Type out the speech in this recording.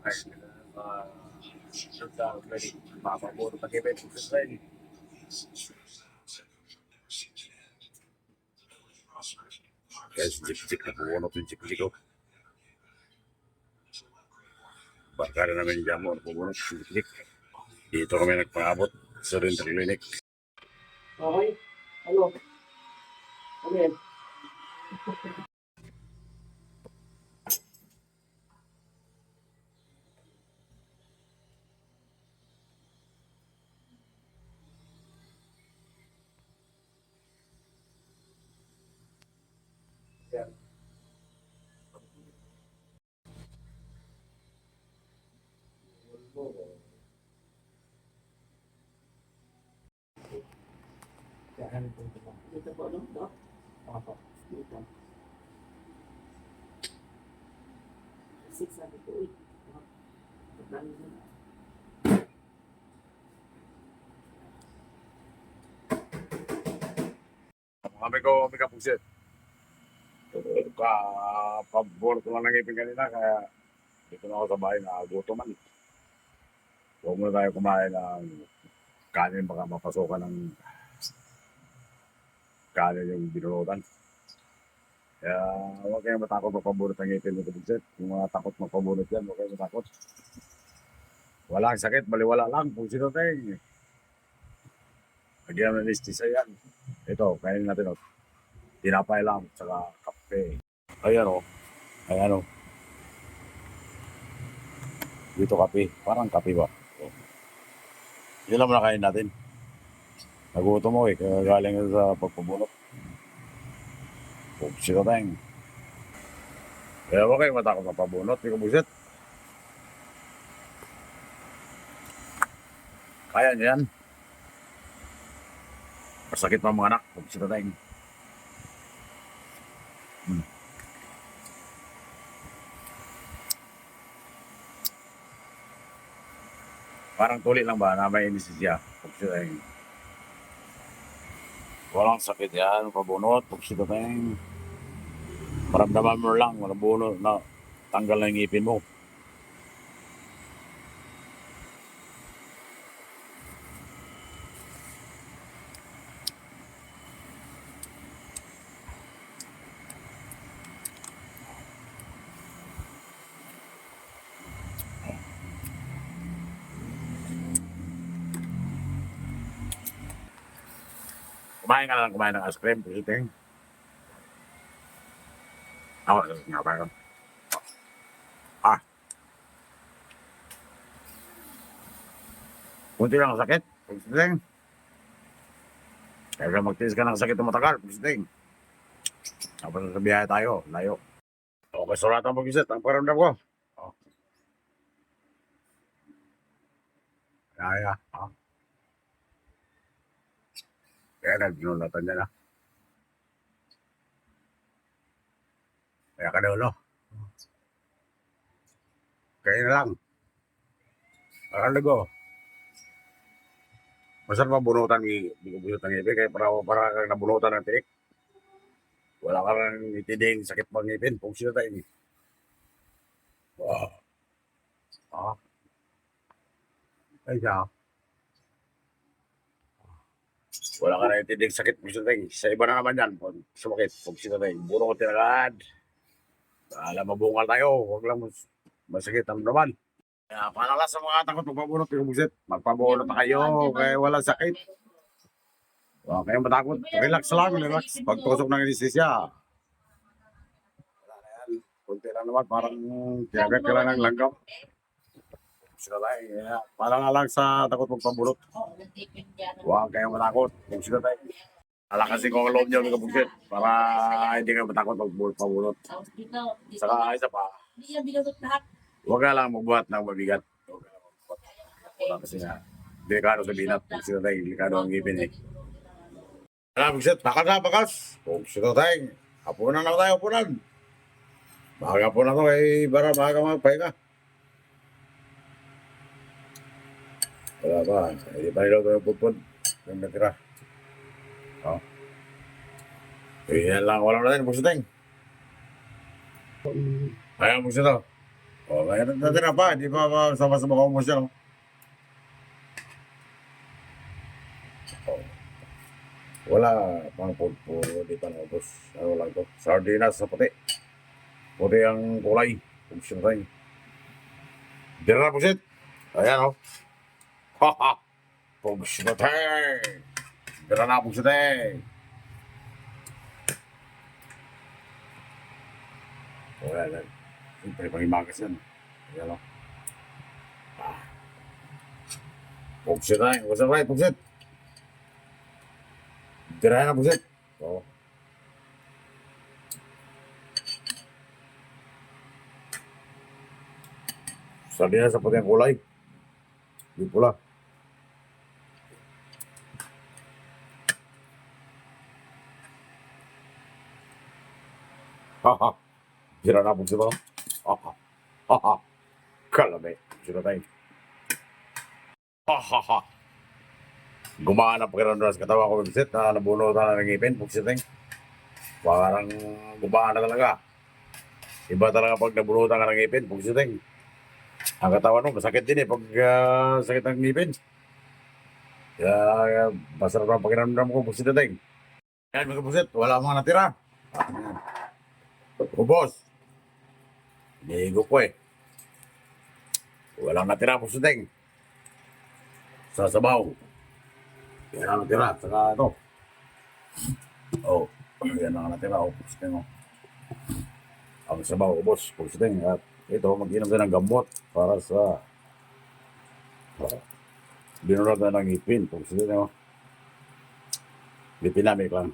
Ay, uh, shoot down, ready. Papaburo pa kibet sa Israel. Guys, jik-jik na puno to jik-jik ko. Baka na namin dyan mo, puno jik-jik. Dito kami nagpangabot sa rental clinic. Okay. Ano? Ano yan? Dito po, no? No? Opo. Dito. Six sabi ko, uy. No? Pagdami na. Kami ko, kami ka pusit. Ka, pabor ko lang ng ipin kanina, kaya dito na ako sa bahay na gutom man. Huwag muna tayo kumain ng kanin, baka mapasukan ng kanin yung binunutan. Kaya huwag kayong matakot magpabunot ng ipin ng kabugsit. Kung mga takot magpabunot yan, huwag kayong matakot. Walang sakit, baliwala lang. Kung sino tayo, Lagyan ng anesthesia yan. Ito, kainin natin o. Tinapay lang, saka kape. Ayan o. Ayan o. Dito kape. Parang kape ba? O. Yun lang muna kain natin. Nagutom mo eh. Galing sa pagpabunot. Oops, ito tayong. Kaya huwag kayong matakot na pabunot. Hindi ko buset. Kaya niyo yan. Masakit pa mga anak. Oops, ito tayong. Hmm. Parang tuli lang ba na may anesthesia? Oops, ito tayong. Walang sakit yan, pabunot, puksito tayong. Maramdaman mo lang, walang bunot na tanggal na ngipin mo. Kumain ka na lang kumain ng ice cream, tayong. Ako, nga ba yun? Ah. Kunti lang ang sakit, tayong. Kaya magtiis ka ng sakit na matagal, tayong. Tapos sa biyahe tayo, layo. Okay, suratan mo gisit, ang paramdam ko. Oh. Kaya, ah. Kaya nagdunulatan niya na. Kaya ka daw, no? Kaya na lang. Parang lago. Masarap ba bunutan ni bunutan ngipin kaya para para kang nabunutan ng tinik. Wala ka nang itiding sakit pang ngipin. Kung sino tayo ni. Wow. Ah. Ay siya. Wala ka nang itiding sakit. Kung sino tayo. Sa iba na naman yan. Kung sumakit. Kung sino tayo. Buro ko tinagad. Alam mabungal tayo. Huwag lang mas masakit ang naman. Kaya paalala sa mga takot magpabunot buset. Magpabunot na kayo. Kaya wala sakit. Huwag kayong matakot. Relax lang. Relax. Pagtusok ng anesthesia. Wala na yan. Kunti lang naman. Parang tinagat ka lang ng langgam. Sila tayo. Kaya paalala lang sa takot magpabunot. Huwag kayong matakot. Kung sila tayo. Alakasin ko ang loob niyo ng kabugsit para hindi kayo matakot magpabunot. Saka isa pa. Huwag ka lang magbuhat ng mabigat. Huwag ka lang magbuhat. Kasi nga, delikado sa binat. Kung sila tayo, delikado ang ngipin eh. Alam, Bigset, bakal na, bakas. Kung sila tayo, hapunan na tayo, hapunan. Baga po na to, eh, para baga magpahinga. Wala pa, hindi pa nila tayo pupun. Yung natira. Oh. Eh, yan lang, wala na tayo, Bigset. Ayan, Bigset, oh. O, mayroon natira pa. Di pa sama-sama ko mo siya. O. Wala pang pulpo. Di pa naubos. Ano lang to? Sardinas sa puti. Puti ang kulay. Pusit tayo. Dira na pusit. Ayan o. Ha ha. Pusit tayo. Dira na pusit tayo. Wala lang. Siyempre, pangimagas yan. Ayan o. Ah. Pugsit na. What's up, right? Pugsit. Tira na, pugsit. Oo. Sabi na sa puti ang kulay. Di pula. Ha ha. Tira na, pugsit ako. Ha ha. Ha ha. Kalame. Sino tayo? Ha ha ha. Gumaan ang pakiramdam sa katawan ko, pugsit, na nabunutan na ng ngipin, pugsit tayo. Parang gumaan na talaga. Iba talaga pag nabunutan ka ng ngipin, pugsit tayo. Ang katawan mo, masakit din eh pag ah, sakit ng ngipin. Kaya uh, masarap ang pakiramdam ko, pugsit tayo. Yan mga pugsit, wala mga natira. Ah, yan. Ubos. Ligo ko eh. Walang natira po sa ting. Sa sabaw. Walang natira. Saka ito. Oh. Yan ang natira. Oh, sa ting. oh. Ang sabaw, ubos. Po sa ting. At ito, mag-inom din ng gamot para sa uh, binurag na ng ipin. Po sa ting. Oh. Dipinamik lang.